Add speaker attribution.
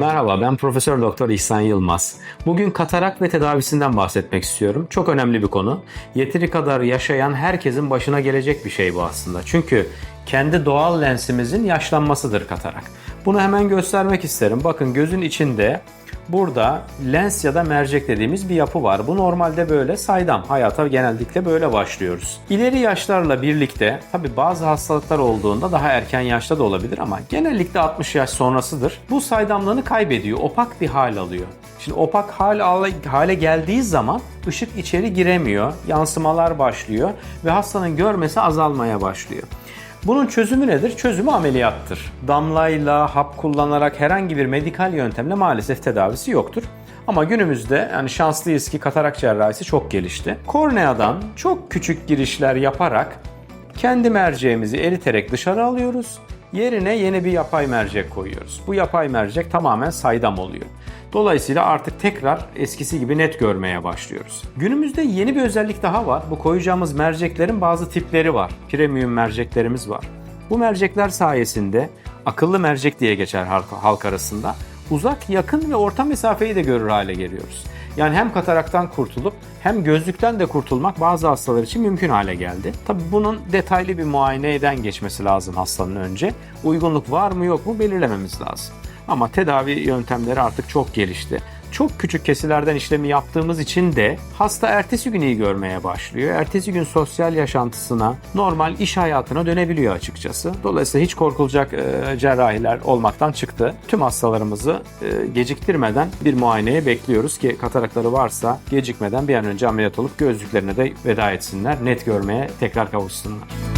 Speaker 1: Merhaba ben Profesör Doktor İhsan Yılmaz. Bugün katarak ve tedavisinden bahsetmek istiyorum. Çok önemli bir konu. Yeteri kadar yaşayan herkesin başına gelecek bir şey bu aslında. Çünkü kendi doğal lensimizin yaşlanmasıdır katarak. Bunu hemen göstermek isterim. Bakın gözün içinde burada lens ya da mercek dediğimiz bir yapı var. Bu normalde böyle saydam. Hayata genellikle böyle başlıyoruz. İleri yaşlarla birlikte tabi bazı hastalıklar olduğunda daha erken yaşta da olabilir ama genellikle 60 yaş sonrasıdır. Bu saydamlığını kaybediyor. Opak bir hal alıyor. Şimdi opak hal hale geldiği zaman ışık içeri giremiyor. Yansımalar başlıyor ve hastanın görmesi azalmaya başlıyor. Bunun çözümü nedir? Çözümü ameliyattır. Damlayla, hap kullanarak herhangi bir medikal yöntemle maalesef tedavisi yoktur. Ama günümüzde yani şanslıyız ki katarak cerrahisi çok gelişti. Korneadan çok küçük girişler yaparak kendi merceğimizi eriterek dışarı alıyoruz. Yerine yeni bir yapay mercek koyuyoruz. Bu yapay mercek tamamen saydam oluyor. Dolayısıyla artık tekrar eskisi gibi net görmeye başlıyoruz. Günümüzde yeni bir özellik daha var. Bu koyacağımız merceklerin bazı tipleri var. Premium merceklerimiz var. Bu mercekler sayesinde akıllı mercek diye geçer halk, arasında. Uzak, yakın ve orta mesafeyi de görür hale geliyoruz. Yani hem kataraktan kurtulup hem gözlükten de kurtulmak bazı hastalar için mümkün hale geldi. Tabi bunun detaylı bir muayeneden geçmesi lazım hastanın önce. Uygunluk var mı yok mu belirlememiz lazım. Ama tedavi yöntemleri artık çok gelişti. Çok küçük kesilerden işlemi yaptığımız için de hasta ertesi gün iyi görmeye başlıyor. Ertesi gün sosyal yaşantısına, normal iş hayatına dönebiliyor açıkçası. Dolayısıyla hiç korkulacak e, cerrahiler olmaktan çıktı. Tüm hastalarımızı e, geciktirmeden bir muayeneye bekliyoruz ki katarakları varsa gecikmeden bir an önce ameliyat olup gözlüklerine de veda etsinler. Net görmeye tekrar kavuşsunlar.